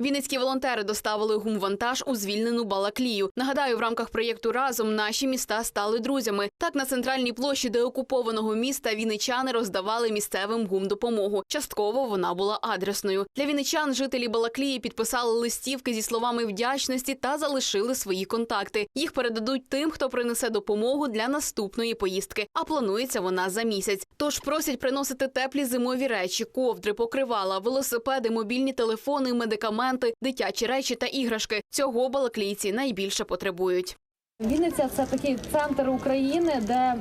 Вінницькі волонтери доставили гумвантаж у звільнену Балаклію. Нагадаю, в рамках проєкту разом наші міста стали друзями. Так на центральній площі деокупованого міста вінничани роздавали місцевим гумдопомогу. Частково вона була адресною. Для вінничан жителі Балаклії підписали листівки зі словами вдячності та залишили свої контакти. Їх передадуть тим, хто принесе допомогу для наступної поїздки. А планується вона за місяць. Тож просять приносити теплі зимові речі, ковдри, покривала, велосипеди, мобільні телефони, медикаменти, дитячі речі та іграшки. Цього балаклійці найбільше потребують. Вінниця це такий центр України, де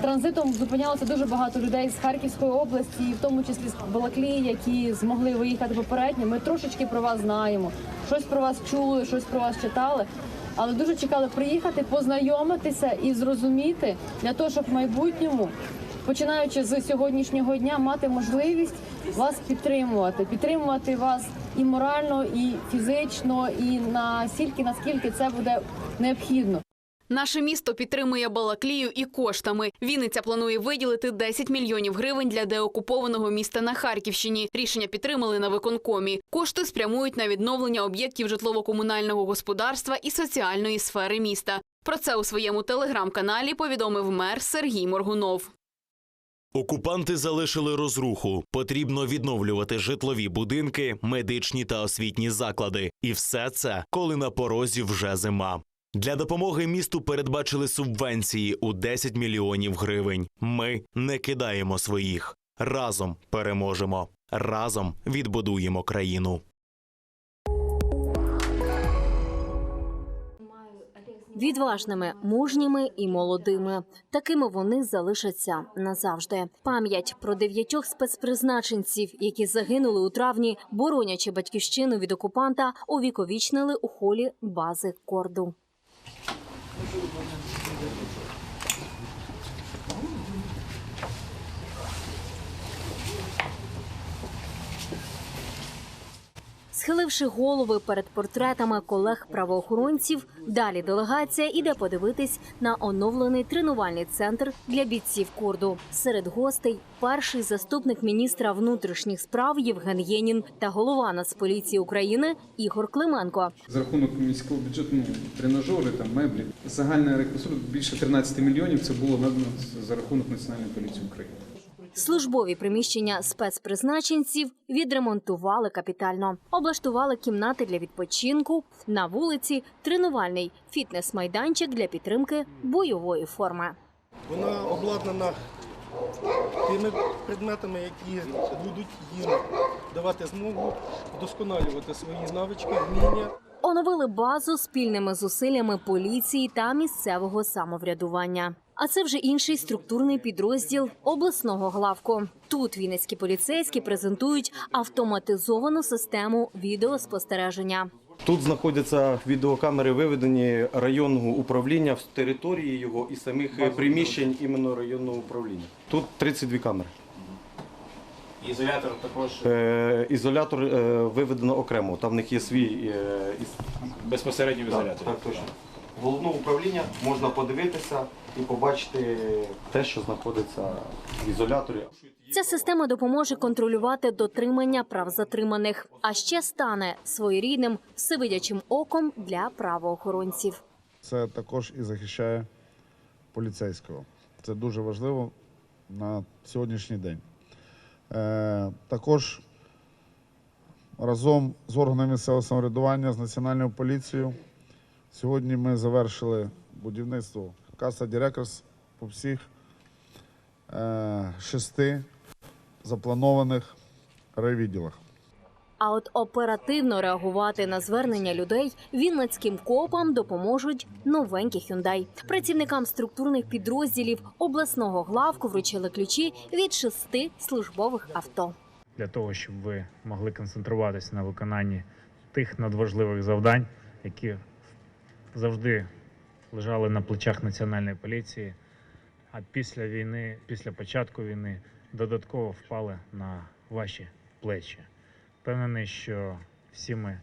транзитом зупинялося дуже багато людей з Харківської області, в тому числі з Балаклії, які змогли виїхати попередньо. Ми трошечки про вас знаємо, щось про вас чули, щось про вас читали. Але дуже чекали приїхати, познайомитися і зрозуміти для того, щоб в майбутньому, починаючи з сьогоднішнього дня, мати можливість вас підтримувати, підтримувати вас і морально, і фізично, і настільки, наскільки це буде необхідно. Наше місто підтримує Балаклію і коштами. Вінниця планує виділити 10 мільйонів гривень для деокупованого міста на Харківщині. Рішення підтримали на виконкомі. Кошти спрямують на відновлення об'єктів житлово-комунального господарства і соціальної сфери міста. Про це у своєму телеграм-каналі повідомив мер Сергій Моргунов. Окупанти залишили розруху. Потрібно відновлювати житлові будинки, медичні та освітні заклади. І все це, коли на порозі вже зима. Для допомоги місту передбачили субвенції у 10 мільйонів гривень. Ми не кидаємо своїх. Разом переможемо. Разом відбудуємо країну. Відважними, мужніми і молодими. Такими вони залишаться назавжди. Пам'ять про дев'ятьох спецпризначенців, які загинули у травні, боронячи батьківщину від окупанта, увіковічнили у холі бази корду. Схиливши голови перед портретами колег-правоохоронців, далі делегація іде подивитись на оновлений тренувальний центр для бійців Курду. Серед гостей перший заступник міністра внутрішніх справ Євген Єнін та голова Нацполіції України Ігор Клименко. За рахунок міського бюджету, ну, тренажери, там, меблі. Загальна реконструкція більше 13 мільйонів це було надано за рахунок Національної поліції України. Службові приміщення спецпризначенців відремонтували капітально, облаштували кімнати для відпочинку на вулиці, тренувальний фітнес-майданчик для підтримки бойової форми. Вона обладнана тими предметами, які будуть їм давати змогу вдосконалювати свої навички, вміння. Оновили базу спільними зусиллями поліції та місцевого самоврядування. А це вже інший структурний підрозділ обласного главку. Тут вінницькі поліцейські презентують автоматизовану систему відеоспостереження. Тут знаходяться відеокамери, виведені районного управління в території його і самих приміщень іменно районного управління. Тут 32 камери. Ізолятор також Е, ізолятор е, виведено окремо. Там в них є свій е, із... безпосередньо в так, так, точно. Головного управління можна подивитися і побачити те, що знаходиться в ізоляторі. Ця система допоможе контролювати дотримання прав затриманих, а ще стане своєрідним всевидячим оком для правоохоронців. Це також і захищає поліцейського. Це дуже важливо на сьогоднішній день. Е, також разом з органами місцевого самоврядування, з Національною поліцією, сьогодні ми завершили будівництво Каса Діректорс по всіх е, шести запланованих райвідділах. А от оперативно реагувати на звернення людей вінницьким копам допоможуть новенькі Hyundai. Працівникам структурних підрозділів обласного главку вручили ключі від шести службових авто. для того, щоб ви могли концентруватися на виконанні тих надважливих завдань, які завжди лежали на плечах національної поліції, а після війни, після початку війни, додатково впали на ваші плечі. Впевнений, що всі ми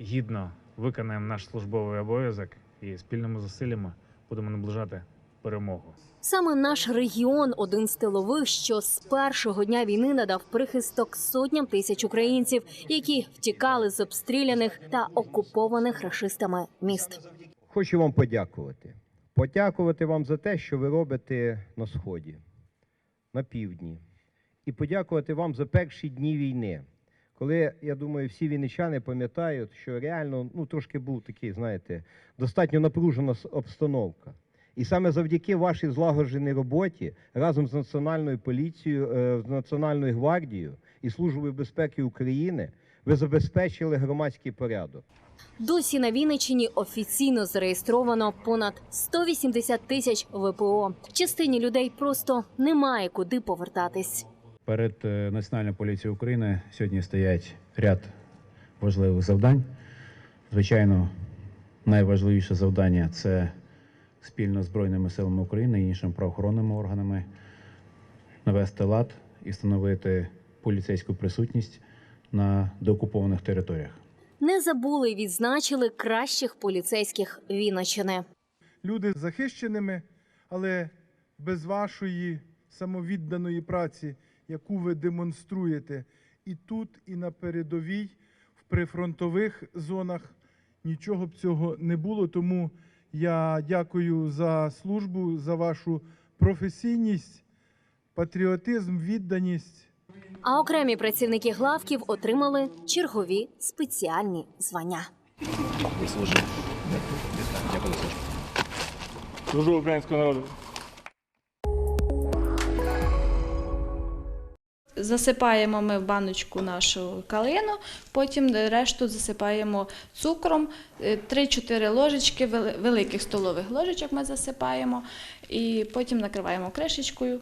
гідно виконаємо наш службовий обов'язок і спільними зусиллями будемо наближати перемогу. Саме наш регіон один з тилових, що з першого дня війни надав прихисток сотням тисяч українців, які втікали з обстріляних та окупованих рашистами міст. Хочу вам подякувати. Подякувати вам за те, що ви робите на сході, на півдні, і подякувати вам за перші дні війни. Коли я думаю, всі вінничани пам'ятають, що реально ну трошки був такий, знаєте, достатньо напружена обстановка. І саме завдяки вашій злагодженій роботі разом з Національною поліцією, е, з Національною гвардією і Службою безпеки України ви забезпечили громадський порядок. Досі на Вінниччині офіційно зареєстровано понад 180 тисяч ВПО. Частині людей просто немає куди повертатись. Перед е, Національною поліцією України сьогодні стоять ряд важливих завдань. Звичайно, найважливіше завдання це спільно з Збройними силами України і іншими правоохоронними органами навести лад і встановити поліцейську присутність на деокупованих територіях. Не забули і відзначили кращих поліцейських Вінниччини. Люди захищеними, але без вашої самовідданої праці, яку ви демонструєте і тут, і на передовій, в прифронтових зонах, нічого б цього не було. Тому я дякую за службу, за вашу професійність, патріотизм, відданість. А окремі працівники главків отримали чергові спеціальні звання. Служу українського народу. Засипаємо ми в баночку нашу калину, потім решту засипаємо цукром. Е, 3-4 ложечки великих столових ложечок ми засипаємо і потім накриваємо кришечкою.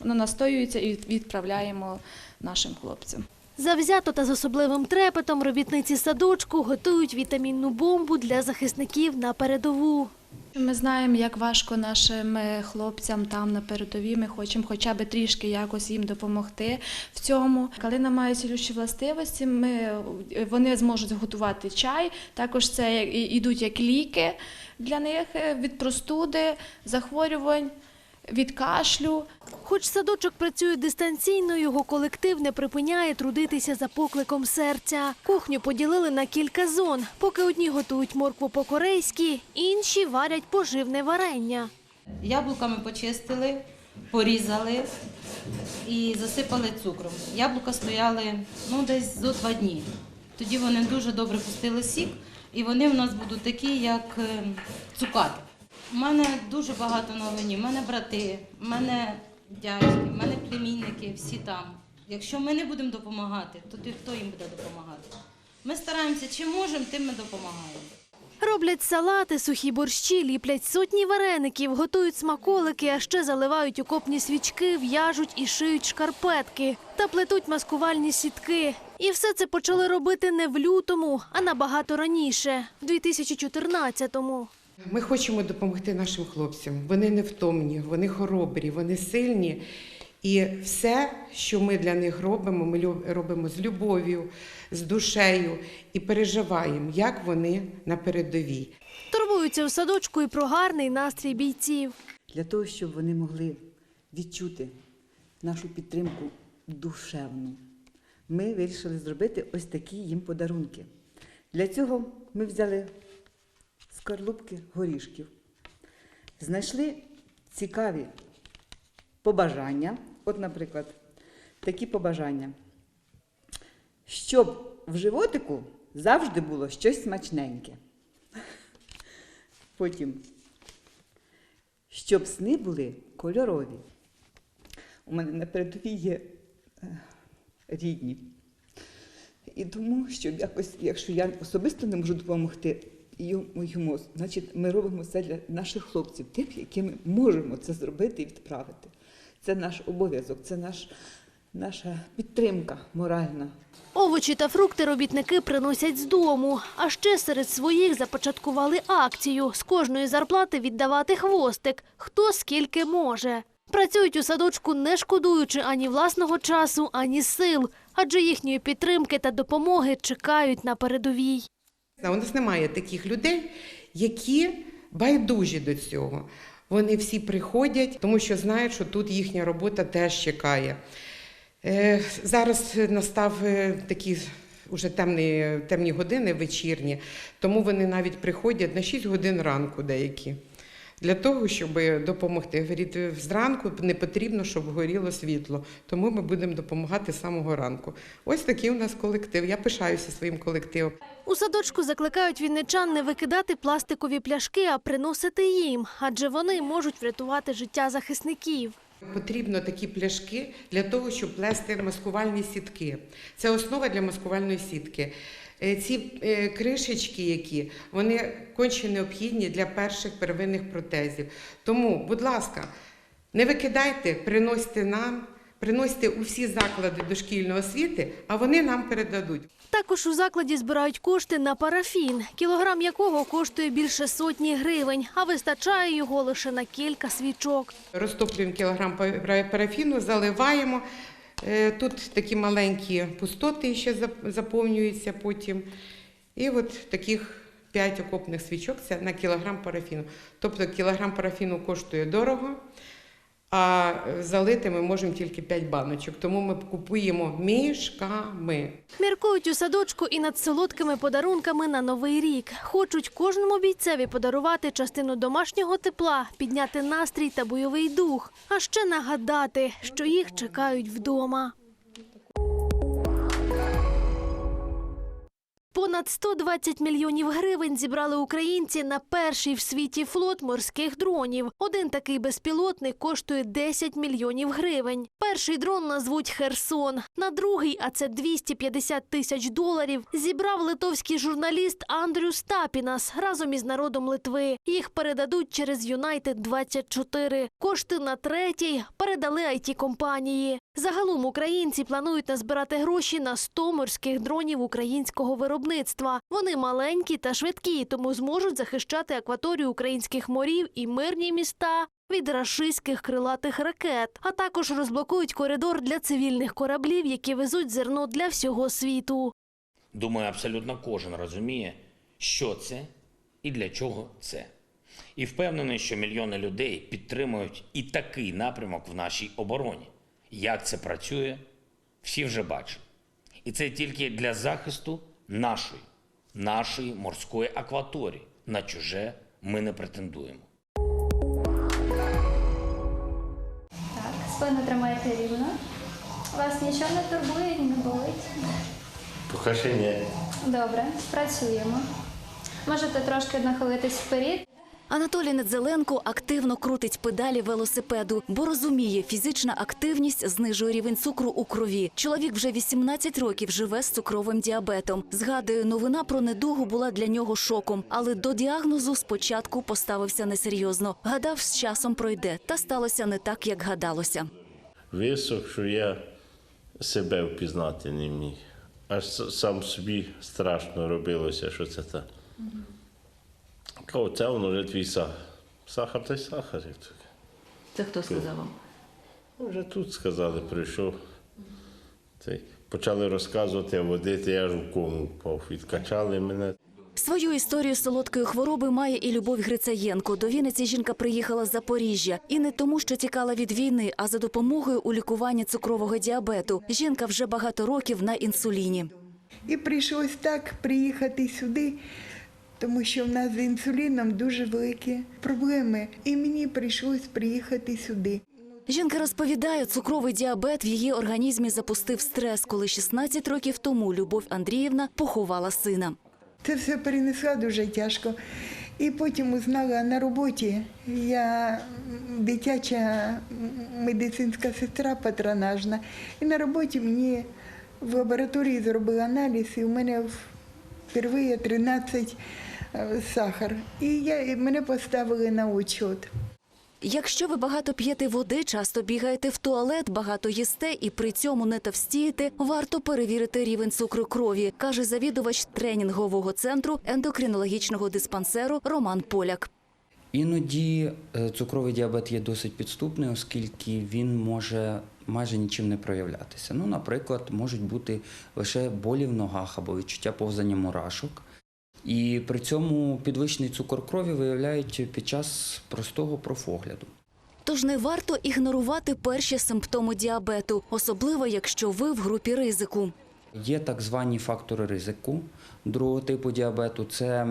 Воно настоюється і відправляємо нашим хлопцям. Завзято та з особливим трепетом робітниці садочку готують вітамінну бомбу для захисників на передову. Ми знаємо, як важко нашим е, хлопцям там на передовій. Ми хочемо хоча б трішки якось їм допомогти в цьому. Калина має цілющі властивості. Ми, е, вони зможуть готувати чай. Також це йдуть ідуть як ліки для них е, від простуди, захворювань, від кашлю. Хоч садочок працює дистанційно, його колектив не припиняє трудитися за покликом серця. Кухню поділили на кілька зон. Поки одні готують моркву по-корейськи, інші варять поживне варення. Яблука ми почистили, порізали і засипали цукром. Яблука стояли ну, десь зо два дні. Тоді вони дуже добре пустили сік, і вони в нас будуть такі, як е, цукати. У мене дуже багато новині. У мене брати, у мене дядьки, у мене племінники, всі там. Якщо ми не будемо допомагати, то ти- хто їм буде допомагати? Ми стараємося, чим можемо, тим ми допомагаємо. Роблять салати, сухі борщі, ліплять сотні вареників, готують смаколики, а ще заливають окопні свічки, в'яжуть і шиють шкарпетки та плетуть маскувальні сітки. І все це почали робити не в лютому, а набагато раніше, в 2014-му. Ми хочемо допомогти нашим хлопцям. Вони невтомні, вони хоробрі, вони сильні. І все, що ми для них робимо, ми робимо з любов'ю, з душею і переживаємо, як вони на передовій. Турбуються у садочку і про гарний настрій бійців. для того, щоб вони могли відчути нашу підтримку душевну. Ми вирішили зробити ось такі їм подарунки. Для цього ми взяли скорлупки горішків, знайшли цікаві побажання. От, наприклад, такі побажання, щоб в животику завжди було щось смачненьке. Потім щоб сни були кольорові. У мене на передовій є е, рідні. І тому, щоб якось, якщо я особисто не можу допомогти йому, йому, значить ми робимо це для наших хлопців, тих, якими можемо це зробити і відправити. Це наш обов'язок, це наш, наша підтримка моральна. Овочі та фрукти робітники приносять з дому. А ще серед своїх започаткували акцію з кожної зарплати віддавати хвостик, хто скільки може. Працюють у садочку, не шкодуючи ані власного часу, ані сил, адже їхньої підтримки та допомоги чекають на передовій. У нас немає таких людей, які байдужі до цього. Вони всі приходять, тому що знають, що тут їхня робота теж чекає. Е, Зараз настав е, такі уже темні, темні години вечірні, тому вони навіть приходять на 6 годин ранку деякі. Для того, щоб допомогти. Говорить, зранку не потрібно, щоб горіло світло, тому ми будемо допомагати з самого ранку. Ось такий у нас колектив. Я пишаюся своїм колективом. У садочку закликають вінничан не викидати пластикові пляшки, а приносити їм, адже вони можуть врятувати життя захисників. Потрібно такі пляшки для того, щоб плести маскувальні сітки. Це основа для маскувальної сітки. Е, Ці е, кришечки, які вони конче необхідні для перших первинних протезів. Тому, будь ласка, не викидайте, приносьте нам, приносьте у всі заклади дошкільної освіти, а вони нам передадуть. Також у закладі збирають кошти на парафін, кілограм якого коштує більше сотні гривень, а вистачає його лише на кілька свічок. Розтоплюємо кілограм парафіну, заливаємо. Е, Тут такі маленькі пустоти ще зап- заповнюються потім. І от таких 5 окопних свічок це на кілограм парафіну. Тобто кілограм парафіну коштує дорого, а залити ми можемо тільки 5 баночок. Тому ми купуємо мішками. Міркують у садочку і над солодкими подарунками на новий рік. Хочуть кожному бійцеві подарувати частину домашнього тепла, підняти настрій та бойовий дух, а ще нагадати, що їх чекають вдома. Понад 120 мільйонів гривень зібрали українці на перший в світі флот морських дронів. Один такий безпілотник коштує 10 мільйонів гривень. Перший дрон назвуть Херсон. На другий, а це 250 тисяч доларів, зібрав литовський журналіст Андрю Стапінас разом із народом Литви. Їх передадуть через Юнайтед 24 Кошти на третій передали it компанії. Загалом українці планують назбирати гроші на 100 морських дронів українського виробництва. Вони маленькі та швидкі, тому зможуть захищати акваторію українських морів і мирні міста від рашистських крилатих ракет, а також розблокують коридор для цивільних кораблів, які везуть зерно для всього світу. Думаю, абсолютно кожен розуміє, що це і для чого це. І впевнений, що мільйони людей підтримують і такий напрямок в нашій обороні. Як це працює, всі вже бачать. І це тільки для захисту нашої, нашої морської акваторії. На чуже ми не претендуємо. Так, спину тримайте рівно. Вас нічого не турбує, і не болить. Поки ще ні. Добре, працюємо. Можете трошки нахилитись вперед. Анатолій Недзеленко активно крутить педалі велосипеду, бо розуміє, фізична активність знижує рівень цукру у крові. Чоловік вже 18 років живе з цукровим діабетом. Згадує, новина про недугу була для нього шоком, але до діагнозу спочатку поставився несерйозно. Гадав, з часом пройде, та сталося не так, як гадалося. висох, що я себе впізнати не міг. Аж сам собі страшно робилося, що це так. Кажу, це воно вже твій сахар. Сахар та й сахар. Як. Це хто сказав вам? Ну, Вже тут сказали, прийшов. Цей. Почали розказувати, а водити, я ж в кому впав. Відкачали мене. Свою історію солодкої хвороби має і Любов Грицаєнко. До Вінниці жінка приїхала з Запоріжжя. І не тому, що тікала від війни, а за допомогою у лікуванні цукрового діабету. Жінка вже багато років на інсуліні. І прийшлось так приїхати сюди, тому що в нас з інсуліном дуже великі проблеми. І мені прийшлось приїхати сюди. Жінка розповідає, цукровий діабет в її організмі запустив стрес, коли 16 років тому Любов Андріївна поховала сина. Це все перенесла дуже тяжко. І потім узнала на роботі. Я дитяча медицинська сестра патронажна. І на роботі мені в лабораторії зробили аналіз, і у мене впервые 13 е, сахар. І я, і мене поставили на учет. Якщо ви багато п'єте води, часто бігаєте в туалет, багато їсте і при цьому не товстієте, варто перевірити рівень цукру крові, каже завідувач тренінгового центру ендокринологічного диспансеру Роман Поляк. Іноді е, цукровий діабет є досить підступний, оскільки він може майже нічим не проявлятися. Ну, наприклад, можуть бути лише болі в ногах або відчуття повзання мурашок. І при цьому підвищений цукор крові виявляють під час простого профогляду. Тож не варто ігнорувати перші симптоми діабету, особливо якщо ви в групі ризику. Є так звані фактори ризику другого типу діабету. Це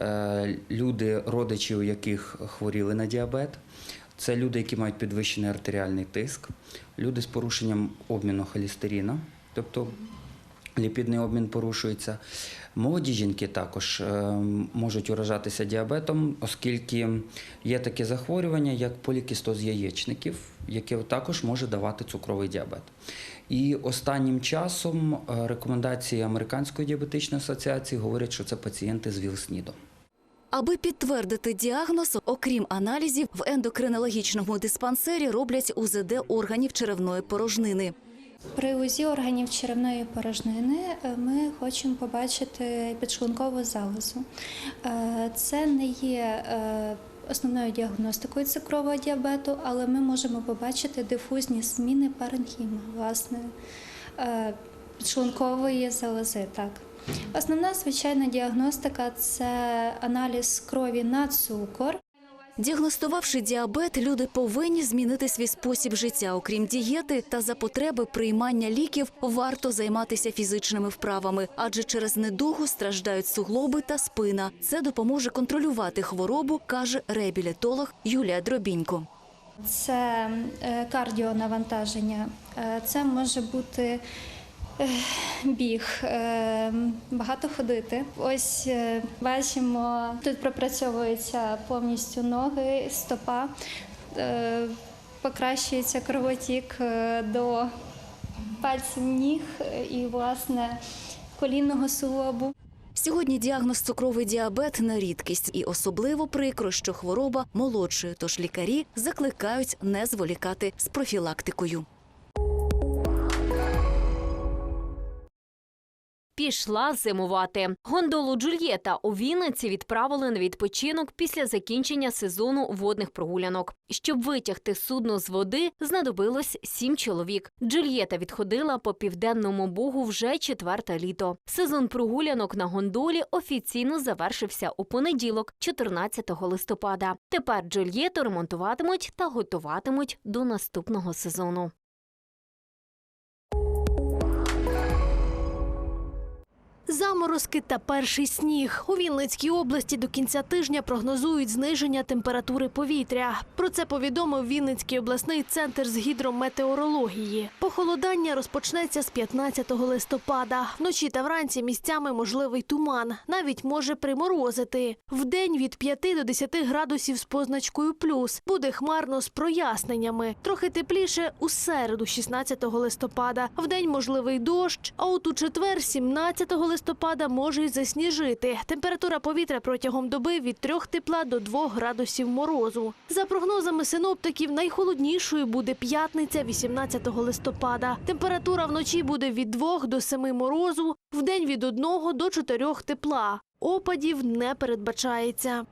е, люди, родичі, у яких хворіли на діабет. Це люди, які мають підвищений артеріальний тиск, люди з порушенням обміну холестерина, тобто ліпідний обмін порушується. Молоді жінки також е, можуть уражатися діабетом, оскільки є таке захворювання, як полікістоз яєчників, яке також може давати цукровий діабет. І останнім часом е, рекомендації Американської діабетичної асоціації говорять, що це пацієнти з ВІЛ-СНІДом. Аби підтвердити діагноз, окрім аналізів, в ендокринологічному диспансері роблять УЗД органів черевної порожнини. При УЗІ органів черевної порожнини е, ми хочемо побачити підшлункову залозу. Е, Це не є е, основною діагностикою цукрового діабету, але ми можемо побачити дифузні зміни паренхіми, власне, підшлункової залози. Так. Основна звичайна діагностика це аналіз крові на цукор. Діагностувавши діабет, люди повинні змінити свій спосіб життя. Окрім дієти та за потреби приймання ліків, варто займатися фізичними вправами, адже через недугу страждають суглоби та спина. Це допоможе контролювати хворобу, каже реабілітолог Юлія Дробінько. Це е, кардіонавантаження, Е, це може бути біг, е, багато ходити. Ось е, бачимо, тут пропрацьовуються повністю ноги, стопа, е, покращується кровотік е, до пальців ніг і, власне, колінного суглобу. Сьогодні діагноз цукровий діабет на рідкість, і особливо прикро, що хвороба молодшої, тож лікарі закликають не зволікати з профілактикою. Пішла зимувати. Гондолу Джульєта у Вінниці відправили на відпочинок після закінчення сезону водних прогулянок. Щоб витягти судно з води, знадобилось сім чоловік. Джульєта відходила по південному бугу вже четверте літо. Сезон прогулянок на гондолі офіційно завершився у понеділок, 14 листопада. Тепер Джульєту ремонтуватимуть та готуватимуть до наступного сезону. Заморозки та перший сніг у Вінницькій області до кінця тижня прогнозують зниження температури повітря. Про це повідомив Вінницький обласний центр з гідрометеорології. Похолодання розпочнеться з 15 листопада. Вночі та вранці місцями можливий туман, навіть може приморозити. Вдень від 5 до 10 градусів з позначкою плюс. Буде хмарно з проясненнями. Трохи тепліше у середу, 16 листопада. Вдень можливий дощ. А от у четвер, 17 листопада, може й засніжити. Температура повітря протягом доби від 3 тепла до 2 градусів морозу. За прогнозами синоптиків, найхолоднішою буде п'ятниця, 18 листопада. Температура вночі буде від 2 до 7 морозу, вдень від 1 до 4 тепла. Опадів не передбачається.